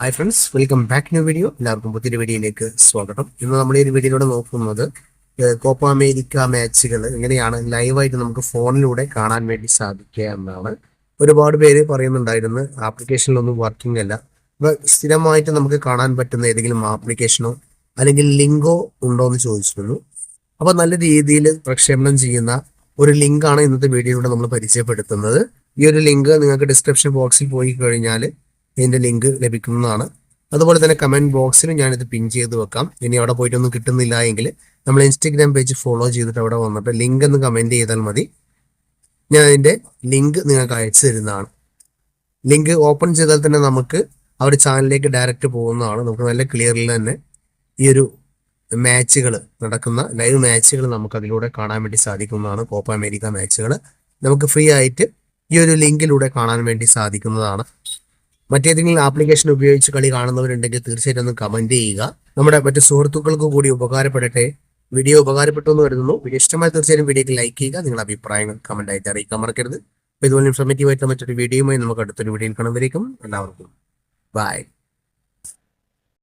Hi friends welcome back new video എല്ലാവർക്കും പുതിയൊരു വീഡിയോയിലേക്ക് സ്വാഗതം. ഇന്ന് നമ്മൾ ഈ വീഡിയോയിലൂടെ നോക്കുന്നത് കോപ്പ അമേരിക്ക മാച്ചുകൾ എങ്ങനെയാണ് ലൈവായിട്ട് നമുക്ക് ഫോണിലൂടെ കാണാൻ വേണ്ടി സാധിക്കുക എന്നാണ് ഒരുപാട് പേര് പറയുന്നുണ്ടായിരുന്നു. ആപ്ലിക്കേഷനിലൊന്നും വർക്കിംഗ് അല്ല. അപ്പോൾ സ്ഥിരമായിട്ട് നമുക്ക് കാണാൻ പറ്റുന്ന ഏതെങ്കിലും ആപ്ലിക്കേഷനോ അല്ലെങ്കിൽ ലിങ്കോ ഉണ്ടോ എന്ന് ചോദിച്ചിരുന്നു. അപ്പോൾ നല്ല രീതിയിൽ പ്രക്ഷേപണം ചെയ്യുന്ന ഒരു ലിങ്കാണ് ഇന്നത്തെ വീഡിയോയിലൂടെ നമ്മൾ പരിചയപ്പെടുത്തുന്നത്. ഈ ഒരു ലിങ്ക് നിങ്ങൾക്ക് ഡിസ്ക്രിപ്ഷൻ ബോക്സിൽ പോയി കഴിഞ്ഞാൽ ഇതിന്റെ ലിങ്ക് ലഭിക്കുന്നതാണ്. അതുപോലെ തന്നെ കമന്റ് ബോക്സിൽ ഞാനിത് പിൻ ചെയ്ത് വെക്കാം. ഇനി അവിടെ പോയിട്ടൊന്നും കിട്ടുന്നില്ല എങ്കിൽ നമ്മൾ ഇൻസ്റ്റഗ്രാം പേജ് ഫോളോ ചെയ്തിട്ട് അവിടെ വന്നിട്ട് ലിങ്ക് എന്ന് കമന്റ് ചെയ്താൽ മതി. ഞാൻ അതിന്റെ ലിങ്ക് നിങ്ങൾക്ക് അയച്ചു തരുന്നതാണ്. ലിങ്ക് ഓപ്പൺ ചെയ്താൽ തന്നെ നമുക്ക് ആ ഒരു ചാനലിലേക്ക് ഡയറക്റ്റ് പോകുന്നതാണ്. നമുക്ക് നല്ല ക്ലിയറിൽ തന്നെ ഈ ഒരു മാച്ചുകൾ നടക്കുന്ന ലൈവ് മാച്ചുകൾ നമുക്ക് അതിലൂടെ കാണാൻ വേണ്ടി സാധിക്കുന്നതാണ്. കോപ്പ അമേരിക്ക മാച്ചുകൾ നമുക്ക് ഫ്രീ ആയിട്ട് ഈ ഒരു ലിങ്കിലൂടെ കാണാൻ വേണ്ടി സാധിക്കുന്നതാണ്. മറ്റേതെങ്കിലും ആപ്ലിക്കേഷൻ ഉപയോഗിച്ച് കളി കാണുന്നവരുണ്ടെങ്കിൽ തീർച്ചയായിട്ടും ഒന്ന് കമന്റ് ചെയ്യുക. നമ്മുടെ മറ്റു സുഹൃത്തുക്കൾക്ക് കൂടി ഉപകാരപ്പെടട്ടെ. വീഡിയോ ഉപകാരപ്പെട്ടു എന്ന് കരുതുന്നു. വീഡിയോ ഇഷ്ടമായി തീർച്ചയായും വീഡിയോക്ക് ലൈക്ക് ചെയ്യുക. നിങ്ങളുടെ അഭിപ്രായങ്ങൾ കമന്റ് ആയിട്ട് അറിയിക്കാൻ മറക്കരുത്. ഇതുപോലെ ഇൻഫോർമേറ്റീവ് ആയിട്ട് മറ്റൊരു വീഡിയോയുമായി നമുക്ക് അടുത്തൊരു വീഡിയോയിൽ കാണുന്നതായിരിക്കും എല്ലാവർക്കും ബൈ